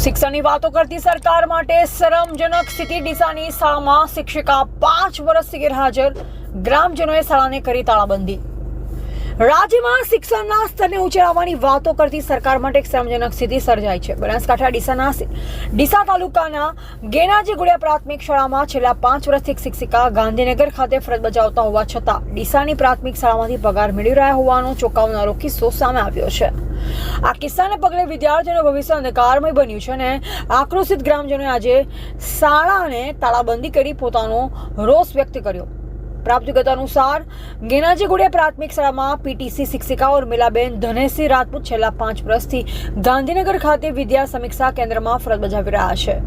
શિક્ષણની વાતો કરતી સરકાર માટે શરમજનક સ્થિતિ ડીસાની શાળામાં શિક્ષિકા પાંચ વર્ષથી ગેરહાજર ગ્રામજનોએ શાળાને કરી તાળાબંધી. રાજ્યમાં શિક્ષણના સ્તરને ઊંચે લાવવાની વાતો કરતી સરકાર માટે એક શરમજનક સ્થિતિ સર્જાઈ છે. બનાસકાંઠા ડીસાના ડીસા તાલુકાના ગેનાજી ગુડિયા પ્રાથમિક શાળામાં છેલ્લા પાંચ વર્ષથી શિક્ષિકા ગાંધીનગર ખાતે ફરજ બજાવતા હોવા છતાં ડીસાની પ્રાથમિક શાળામાંથી પગાર મેળવી રહ્યા હોવાનો ચોંકાવનારો કિસ્સો સામે આવ્યો છે. આ કિસ્સાને પગલે વિદ્યાર્થીઓનું ભવિષ્ય અંધકારમય બન્યું છે અને આક્રોશિત ગ્રામજનોએ આજે શાળાને તાળાબંધી કરી પોતાનો રોષ વ્યક્ત કર્યો. પ્રાપ્ત વિગત અનુસાર ગેનાજી ગુડિયા પ્રાથમિક શાળામાં પીટીસી શિક્ષિકા ઉર્મિલાબેન ધનેશી રાજપૂત છેલ્લા પાંચ વર્ષથી ગાંધીનગર ખાતે વિદ્યા સમીક્ષા કેન્દ્રમાં ફરજ બજાવી રહ્યા છે.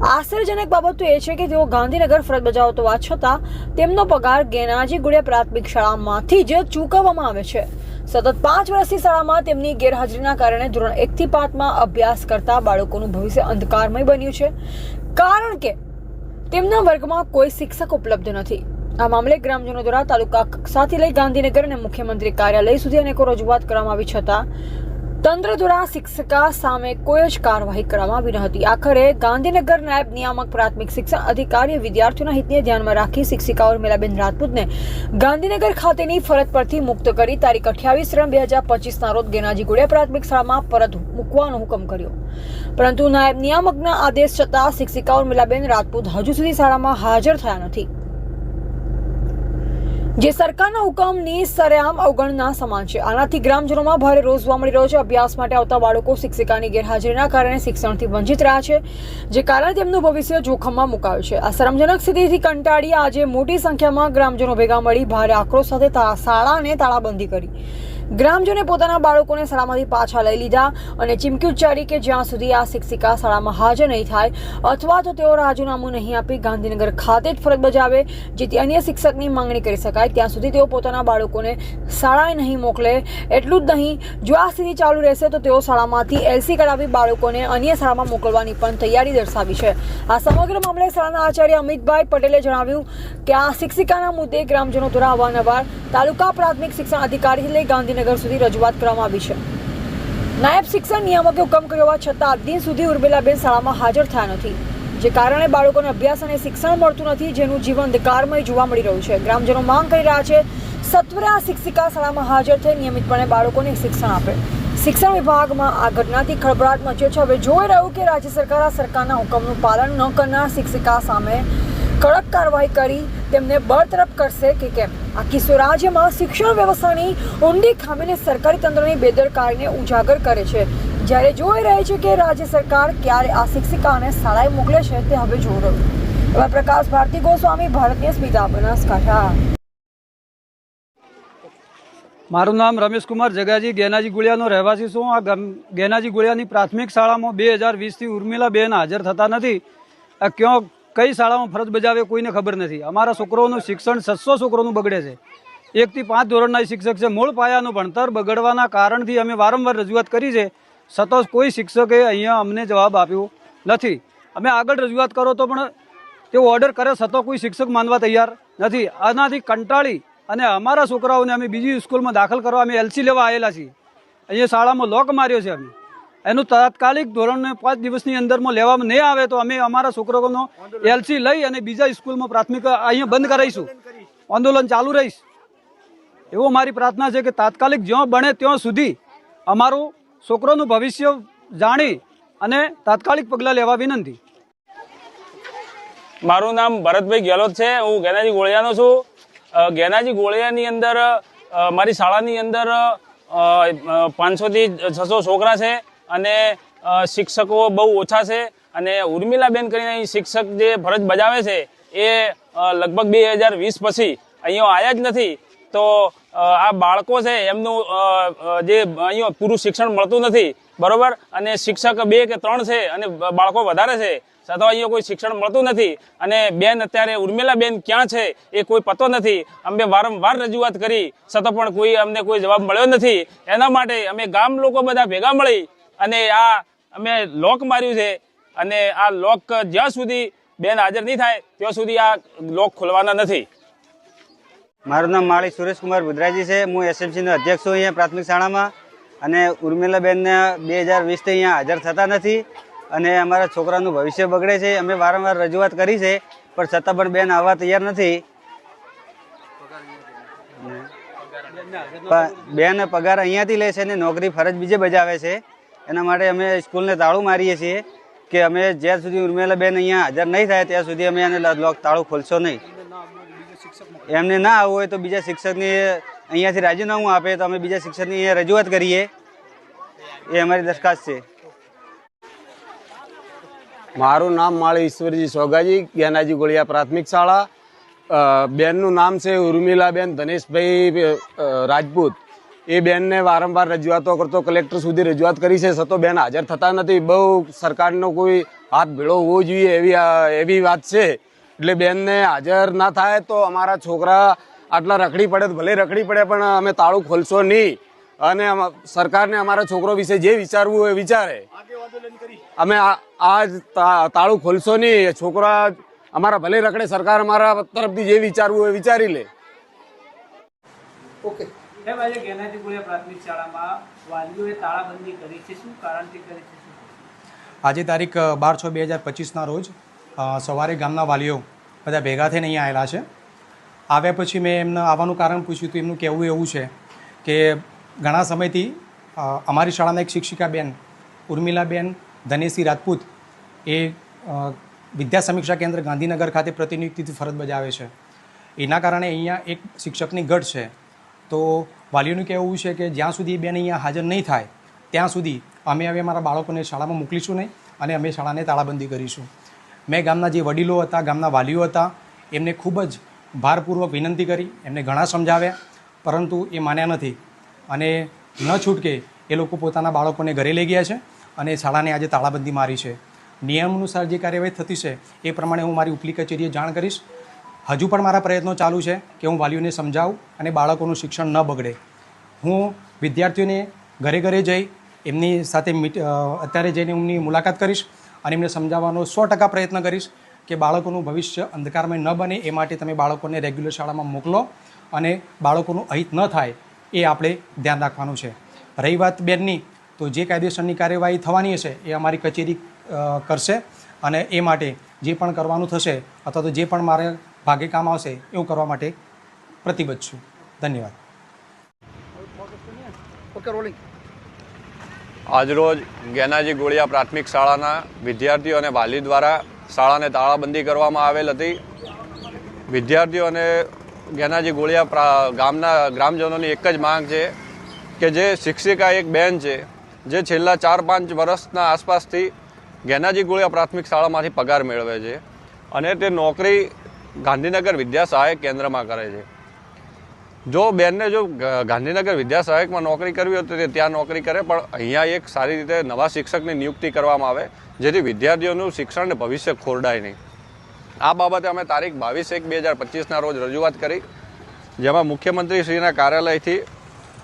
આશ્ચર્યજનક બાબત તો એ છે કે તેઓ ગાંધીનગર ફરજ બજાવતો હોવા છતાં, તેમનો પગાર ગેનાજી ગુડિયા પ્રાથમિક શાળામાંથી જ ચૂકવવામાં આવે છે. સતત પાંચ વર્ષથી શાળામાં તેમની ગેરહાજરીના કારણે ધોરણ એકથી પાંચમાં અભ્યાસ કરતા બાળકોનું ભવિષ્ય અંધકારમય બન્યું છે. કારણ કે, તેમના વર્ગમાં કોઈ શિક્ષક ઉપલબ્ધ નથી. આ મામલે ગ્રામજનો દ્વારા તાલુકા કક્ષાથી લઈ ગાંધીનગર અને મુખ્યમંત્રી કાર્યાલય સુધી અનેકો રજૂઆત કરવામાં આવી છતાં, તંત્ર દ્વારા શિક્ષકા સામે કોઈ જ કાર્યવાહી કરવામાં આવી ન હતી. આખરે ગાંધીનગર નાયબ નિયામક પ્રાથમિક શિક્ષણ અધિકારીએ વિદ્યાર્થીઓના હિતને ધ્યાનમાં રાખી શિક્ષિકા ઉર્મિલાબેન રાજપૂતને ગાંધીનગર ખાતેની ફરજ પરથી મુક્ત કરી તારીખ અઠ્યાવીસ ત્રણ બે હજાર પચીસના રોજ ગેનાજી ગુડિયા પ્રાથમિક શાળામાં પરત મૂકવાનો હુકમ કર્યો. પરંતુ નાયબ નિયામકના આદેશ છતાં શિક્ષિકા ઉર્મિલાબેન રાજપૂત હજુ સુધી શાળામાં હાજર થયા નથી. જે સરકારના હુકમની સરેઆમ અવગણના સમાન છે. આનાથી ગ્રામજનોમાં ભારે રોજવા જોવા મળી રહ્યો છે. અભ્યાસ માટે આવતા બાળકો શિક્ષિકાની ગેરહાજરીના કારણે શિક્ષણથી વંચિત રહ્યા છે, જે કારણે તેમનું ભવિષ્ય જોખમમાં મુકાયું છે. આ શરમજનક સ્થિતિથી કંટાળી આજે મોટી સંખ્યામાં ગ્રામજનો ભેગા મળી ભારે આક્રોશ સાથે શાળાને તાળાબંધી કરી. ગ્રામજનોએ પોતાના બાળકોને શાળામાંથી પાછા લઈ લીધા અને ચીમકી ઉચ્ચારી કે જ્યાં સુધી આ શિક્ષિકા શાળામાં હાજર નહીં થાય અથવા તો તેઓ રાજીનામું નહીં આપી ગાંધીનગર ખાતે જ ફરજ બજાવે, જેથી અન્ય શિક્ષકની માંગણી કરી શકાય. ત્યાં સુધી તેઓ પોતાના બાળકોને શાળાએ નહીં મોકલે, એટલું જ નહીં. જો આ સ્થિતિ ચાલુ રહેશે તો તેઓ શાળામાંથી એલસી કરાવી બાળકોને અન્ય શાળામાં મોકલવાની પણ તૈયારી દર્શાવી છે. આ સમગ્ર મામલે શાળાના આચાર્ય અમિતભાઈ પટેલે જણાવ્યું કે આ શિક્ષિકાના મુદ્દે ગ્રામજનો દ્વારા અવારનવાર તાલુકા પ્રાથમિક શિક્ષણ અધિકારીથી લઈ ગાંધીનગર સુધી રજૂઆત કરવામાં આવી છે. નાયબ શિક્ષણ નિયામકે હુકમ કર્યો હોવા છતાં આજ દિન સુધી ઉર્મિલાબેન શાળામાં હાજર થયા નથી, જે કારણે બાળકોને અભ્યાસ અને શિક્ષણ મળતું નથી જેનું જીવન અંધકારમય જોવા મળી રહ્યું છે. ગ્રામજનો માંગ કરી રહ્યા છે, સત્વરે આ શિક્ષિકા શાળામાં હાજર થઈ નિયમિતપણે બાળકોને શિક્ષણ આપે. શિક્ષણ વિભાગમાં આ ઘટનાથી ખળભળાટ મચ્યો છે. હવે જોઈ રહ્યું કે રાજ્ય સરકાર આ સરકારના હુકમનું પાલન ન કરનાર શિક્ષિકા સામે કડક કાર્યવાહી કરી, તેમને બરતરફ કરશે કે કેમ? આ કિસ્સો રાજ્યમાં શિક્ષણ વ્યવસ્થાની ઊંડી ખામીને સરકારી તંત્રની બેદરકારીને ઉજાગર કરે છે. જ્યારે જોઈ રહે છે કે રાજ્ય સરકાર ક્યારે આ શિક્ષિકાને શાળાએ મોકલે છે, તે હવે જોઈ રહ્યું એવા પ્રકાશ ભારતી ગોસ્વામી ભારતીય સ્મિતા બનાસકાંઠા મારું નામ રમેશકુમાર જગાજી, ગેનાજી ગુળિયાનો રહેવાસી છું. આ ગેનાજી ગુળિયાની પ્રાથમિક શાળામાં બે હજાર વીસથી ઉર્મિલા બેન હાજર થતા નથી. આ ક્યાં કઈ શાળામાં ફરજ બજાવે કોઈને ખબર નથી. અમારા છોકરોનું શિક્ષણ છસો છોકરોનું બગડે છે. એકથી પાંચ ધોરણના શિક્ષક છે, મૂળ પાયાનું ભણતર બગડવાના કારણથી અમે વારંવાર રજૂઆત કરી છે. સતત કોઈ શિક્ષકે અહીંયા અમને જવાબ આપ્યો નથી. અમે આગળ રજૂઆત કરો તો પણ તેઓ ઓર્ડર કરે છતાં કોઈ શિક્ષક માનવા તૈયાર નથી. આનાથી કંટાળી અને અમારા છોકરાઓને અમે બીજી સ્કૂલમાં દાખલ કરવા અમે એલસી લેવા આવેલા છીએ. અહીંયા શાળામાં લોક માર્યો છે અમે. એનું તાત્કાલિક ધોરણને પાંચ દિવસની અંદરમાં લેવામાં નહીં આવે તો અમે અમારા છોકરાઓનો એલસી લઈ અને બીજા સ્કૂલમાં પ્રાથમિક અહીંયા બંધ કરાવીશું આંદોલન ચાલુ રહીશ. એવો મારી પ્રાર્થના છે કે તાત્કાલિક જ્યાં બને ત્યાં સુધી અમારું છોકરોનું ભવિષ્ય જાણી અને તાત્કાલિક પગલાં લેવા વિનંતી. મારું નામ ભરતભાઈ ગેહલોત છે. હું ગેનાજી ગોળિયાનો છું. ગેનાજી ગોળિયાની અંદર મારી શાળાની અંદર પાંચસોથી છસો છોકરા છે. અને શિક્ષકો બહુ ઓછા છે અને ઉર્મિલાબેન કરીને અહીં શિક્ષક જે ફરજ બજાવે છે, એ લગભગ બે હજાર વીસ પછી અહીંયા આવ્યા જ નથી. તો આ બાળકો છે એમનું જે અહીંયા પૂરું શિક્ષણ મળતું નથી. બરોબર? અને શિક્ષક બે કે ત્રણ છે અને બાળકો વધારે છે. છતાં અહીંયા કોઈ શિક્ષણ મળતું નથી. અને બેન અત્યારે ઉર્મિલા બેન ક્યાં છે એ કોઈ પતો નથી. અમે વારંવાર રજૂઆત કરી. છતાં પણ કોઈ અમને કોઈ જવાબ મળ્યો નથી. એના માટે અમે ગામ લોકો બધા ભેગા મળી અને આ અમે લોક માર્યું છે. અને આ લોક જ્યાં સુધી બેન હાજર નહીં થાય ત્યાં સુધી આ લોક ખોલવાના નથી. મારું નામ માળી સુરેશકુમાર બુધરાજી છે. હું એસએમસીનો અધ્યક્ષ છું અહીંયા પ્રાથમિક શાળામાં. અને ઉર્મિલાબેનને બે હજાર વીસથી અહીંયા હાજર થતા નથી. અને અમારા છોકરાનું ભવિષ્ય બગડે છે. અમે વારંવાર રજૂઆત કરી છે પણ છતાં પણ બેન આવવા તૈયાર નથી. બેન પગાર અહીંયાથી લે છે અને નોકરી ફરજ બીજે બજાવે છે. એના માટે અમે સ્કૂલને તાળું મારીએ છીએ કે અમે જ્યાં સુધી ઉર્મિલા બેન અહીંયા હાજર નહીં થાય ત્યાં સુધી અમે એને તાળું ખોલશો નહીં. એમને ના આવવું હોય તો બીજા શિક્ષકની અહીંયાથી રાજીનામું આપે તો અમે બીજા શિક્ષકની અહીંયા રજૂઆત કરીએ. એ અમારી દરખાસ્ત છે. મારું નામ માળી ઈશ્વરજી સોગાજી, જ્ઞાનાજી ગોળિયા પ્રાથમિક શાળા. બેનનું નામ છે ઉર્મિલાબેન ધનેશભાઈ રાજપૂત. એ બેનને વારંવાર રજૂઆતો કરતો, કલેક્ટર સુધી રજૂઆત કરી છે. છતાં બેન હાજર થતા નથી. બહુ સરકારનો કોઈ હાથ ભેળો હોવો જોઈએ એવી એવી વાત છે. એટલે બેનને હાજર ના થાય તો અમારા છોકરા આટલા રખડી પડે ભલે રખડી પડે, પણ અમે તાળું ખોલશો નહીં. અને સરકારને અમારા છોકરો વિશે જે વિચારવું હોય વિચારે. અમે આ આ જ તા- તાળું ખોલશો નહીં. છોકરા અમારા ભલે રખડે, સરકાર અમારા તરફથી જે વિચારવું હોય વિચારી લે. કેમ આજે ગેનાજી ગુળિયા પ્રાથમિક શાળામાં વાલીઓએ તાળાબંધી કરી છે. શું કારણથી કરી છે? આજે તારીખ બાર છ બે હજાર પચીસના રોજ સવારે ગામના વાલીઓ બધા ભેગા થઈને અહીંયા આવેલા છે. આવ્યા પછી મેં એમને આવવાનું કારણ પૂછ્યું હતું, એમનું કહેવું એવું છે કે ઘણા સમયથી અમારી શાળાના એક શિક્ષિકા બેન ઉર્મિલાબેન ધનેશી રાજપૂત એ વિદ્યા સમીક્ષા કેન્દ્ર ગાંધીનગર ખાતે પ્રતિનિધિત્વ ફરજ બજાવે છે. એના કારણે અહીંયા એક શિક્ષકની ગઢ છે. તો વાલીઓનું કહેવું છે કે જ્યાં સુધી બેન અહીંયા હાજર નહીં થાય, ત્યાં સુધી અમે હવે અમારા બાળકોને શાળામાં મોકલીશું નહીં અને અમે શાળાને તાળાબંધી કરીશું. મેં ગામના જે વડીલો હતા, ગામના વાલીઓ હતા, એમને ખૂબ જ ભારપૂર્વક વિનંતી કરી, એમને ઘણા સમજાવ્યા, પરંતુ એ માન્યા નથી. અને ન છૂટકે એ લોકો પોતાના બાળકોને ઘરે લઈ ગયા છે અને શાળાને આજે તાળાબંધી મારી છે. નિયમ અનુસાર જે કાર્યવાહી થતી છે, એ પ્રમાણે હું મારી ઉપલી કચેરીએ જાણ કરીશ. હજુ પણ મારા પ્રયત્નો ચાલુ છે કે હું વાલીઓને સમજાવું અને બાળકોનું શિક્ષણ ન બગડે. હું વિદ્યાર્થીઓને ઘરે ઘરે જઈ એમની સાથે અત્યારે જઈને એમની મુલાકાત કરીશ અને એમને સમજાવવાનો સો ટકા પ્રયત્ન કરીશ કે બાળકોનું ભવિષ્ય અંધકારમય ન બને એ માટે તમે બાળકોને રેગ્યુલર શાળામાં મોકલો અને બાળકોનું અહિત ન થાય એ આપણે ધ્યાન રાખવાનું છે. રહી વાત બેનની, તો જે કાયદેસરની કાર્યવાહી થવાની હશે એ અમારી કચેરી કરશે અને એ માટે જે પણ કરવાનું થશે અથવા તો જે પણ મારે ભાગે કામ આવશે એવું કરવા માટે પ્રતિબદ્ધ છું. ધન્યવાદ. આજરોજ ગેનાજી ગોળિયા પ્રાથમિક શાળાના વિદ્યાર્થીઓ અને વાલી દ્વારા શાળાને તાળાબંધી કરવામાં આવેલ હતી. વિદ્યાર્થીઓ અને ગેનાજી ગોળિયા પ્રા- ગામના ગ્રામજનોની એક જ માંગ છે કે જે શિક્ષિકા એક બેન છે જે છેલ્લા ચાર પાંચ વર્ષના આસપાસથી ગેનાજી ગોળિયા પ્રાથમિક શાળામાંથી પગાર મેળવે છે અને તે નોકરી ગાંધીનગર વિદ્યા સહાયક કેન્દ્રમાં કરે છે. જો બેનને જો ગાંધીનગર વિદ્યા સહાયકમાં નોકરી કરવી હોય તો તે ત્યાં નોકરી કરે, પણ અહીંયા એક સારી રીતે નવા શિક્ષકની નિયુક્તિ કરવામાં આવે, જેથી વિદ્યાર્થીઓનું શિક્ષણ અને ભવિષ્ય ખોરડાય નહીં. આ બાબતે અમે તારીખ બાવીસ એક બે હજાર પચીસના રોજ રજૂઆત કરી, જેમાં મુખ્યમંત્રીશ્રીના કાર્યાલયથી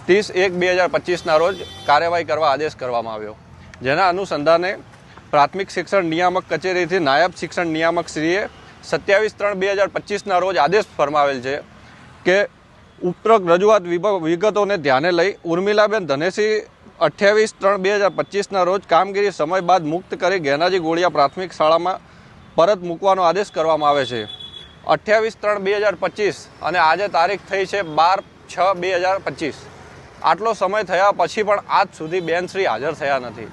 ત્રીસ એક બે હજાર પચીસના રોજ કાર્યવાહી કરવા આદેશ કરવામાં આવ્યો. જેના અનુસંધાને પ્રાથમિક શિક્ષણ નિયામક કચેરીથી નાયબ શિક્ષણ નિયામક શ્રીએ સત્યાવીસ ત્રણ બે હજાર પચીસના રોજ આદેશ ફરમાવેલ છે કે ઉપરોક્ત રજૂઆત વિગતોને ધ્યાને લઈ ઉર્મિલાબેન ધનેસી અઠ્યાવીસ ત્રણ બે હજાર પચીસના રોજ કામગીરી સમય બાદ મુક્ત કરી ગેનાજી ગોળિયા પ્રાથમિક શાળામાં પરત મૂકવાનો આદેશ કરવામાં આવે છે. અઠ્યાવીસ ત્રણ બે હજાર પચીસ અને આજે તારીખ થઈ છે બાર છ બે હજાર પચીસ. આટલો સમય થયા પછી પણ આજ સુધી બેનશ્રી હાજર થયા નથી.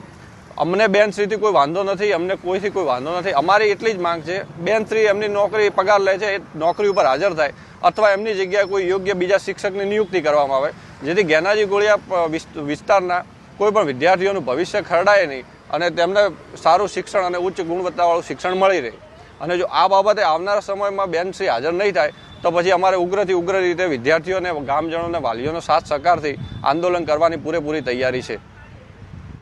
અમને બેનશ્રીથી કોઈ વાંધો નથી, અમને કોઈથી કોઈ વાંધો નથી. અમારી એટલી જ માંગ છે બેનશ્રી એમની નોકરી પગાર લે છે, એ નોકરી ઉપર હાજર થાય, અથવા એમની જગ્યાએ કોઈ યોગ્ય બીજા શિક્ષકની નિયુક્તિ કરવામાં આવે, જેથી ગેનાજી ગોળિયા વિસ્તારના કોઈ પણ વિદ્યાર્થીઓનું ભવિષ્ય ખરડાય નહીં અને તેમને સારું શિક્ષણ અને ઉચ્ચ ગુણવત્તાવાળું શિક્ષણ મળી રહે. અને જો આ બાબતે આવનારા સમયમાં બેનશ્રી હાજર નહીં થાય, તો પછી અમારે ઉગ્રથી ઉગ્ર રીતે વિદ્યાર્થીઓને, ગામજનોને, વાલીઓનો સાથ સહકારથી આંદોલન કરવાની પૂરેપૂરી તૈયારી છે.